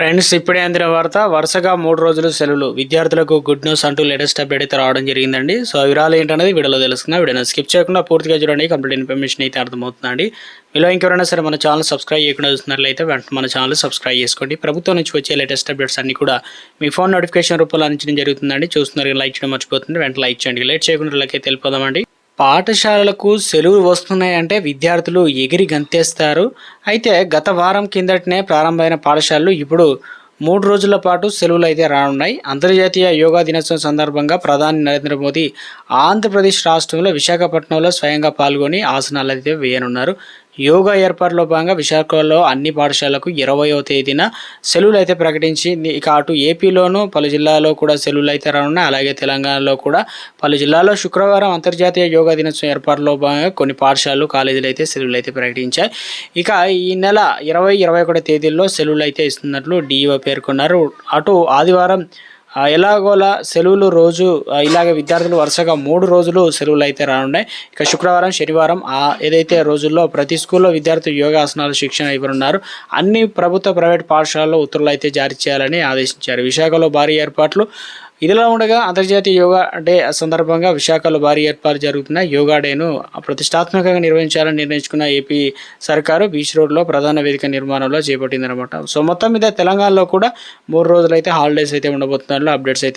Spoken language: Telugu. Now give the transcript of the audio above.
ఫ్రెండ్స్ ఇప్పుడే అందిన వార్త వరుసగా మూడు రోజులు సెలవులు. విద్యార్థులకు గుడ్ న్యూస్ అంటూ లేటెస్ట్ అప్డేట్ అయితే రావడం జరిగిందండి. సో ఆ వివరాలు ఏంటనేది వీడియోలో తెలుసుకుందాం. వీడియోని స్కిప్ చేయకుండా పూర్తిగా చూడండి. కంప్లీట్ ఇన్ఫర్మేషన్ అయితే అర్థమవుతుందండి. మీలో ఇంకెవరైనా సరే మన ఛానల్ సబ్స్క్రైబ్ చేయకుండా చూస్తున్నట్లయితే వెంటనే మన ఛానల్ సబ్స్క్రైబ్ చేసుకోండి. ప్రభుత్వం నుంచి వచ్చే లేటెస్ట్ అప్డేట్స్ అన్ని కూడా మీ ఫోన్ నోటిఫికేషన్ రూపంలో అందించడం జరుగుతుందండి. చూస్తున్నారు లైక్ చేయడం మర్చిపోతుంది. వెంటనే లైక్ చేయండి. లేట్ చేయకుండా లైక్ అయితే వెళ్ళిపోదామండి. పాఠశాలలకు సెలవులు వస్తున్నాయంటే విద్యార్థులు ఎగిరి గంతేస్తారు. అయితే గత వారం కిందటనే ప్రారంభమైన పాఠశాలలు ఇప్పుడు మూడు రోజుల పాటు సెలవులు అయితే రానున్నాయి. అంతర్జాతీయ యోగా దినోత్సవం సందర్భంగా ప్రధాని నరేంద్ర మోదీ ఆంధ్రప్రదేశ్ రాష్ట్రంలో విశాఖపట్నంలో స్వయంగా పాల్గొని ఆసనాలు అయితే వేయనున్నారు. యోగా ఏర్పాట్లో భాగంగా విశాఖలో అన్ని పాఠశాలకు ఇరవయో తేదీన సెలవులు అయితే ప్రకటించి ఇక అటు ఏపీలోనూ పలు జిల్లాలో కూడా సెలవులు అయితే రానున్నాయి. అలాగే తెలంగాణలో కూడా పలు జిల్లాల్లో శుక్రవారం అంతర్జాతీయ యోగా దినోత్సవం ఏర్పాటులో భాగంగా కొన్ని పాఠశాలలు కాలేజీలు అయితే సెలవులు అయితే ప్రకటించాయి. ఇక ఈ నెల ఇరవై ఇరవై ఒకటో తేదీల్లో సెలవులు అయితే ఇస్తున్నట్లు డిఈఓ పేర్కొన్నారు. అటు ఆదివారం ఎలాగోలా సెలవులు రోజు ఇలాగ విద్యార్థులు వరుసగా మూడు రోజులు సెలవులు అయితే రానున్నాయి. ఇక శుక్రవారం శనివారం ఆ ఏదైతే రోజుల్లో ప్రతి స్కూల్లో విద్యార్థులు యోగాసనాలు శిక్షణ ఇవ్వనున్నారు. అన్ని ప్రభుత్వ ప్రైవేట్ పాఠశాలలో ఉత్తర్వులు అయితే జారీ చేయాలని ఆదేశించారు. విశాఖలో భారీ ఏర్పాట్లు. ఇదిలా ఉండగా అంతర్జాతీయ యోగా డే సందర్భంగా విశాఖలో భారీ ఏర్పాట్లు జరుగుతున్న యోగా డేను ప్రతిష్టాత్మకంగా నిర్వహించాలని నిర్ణయించుకున్న ఏపీ సర్కారు బీచ్ రోడ్లో ప్రధాన వేదిక నిర్మాణంలో చేపట్టిందనమాట సో మొత్తం మీద తెలంగాణలో కూడా మూడు రోజులైతే హాలిడేస్ అయితే ఉండబోతున్నారు. అప్డేట్స్ అయితే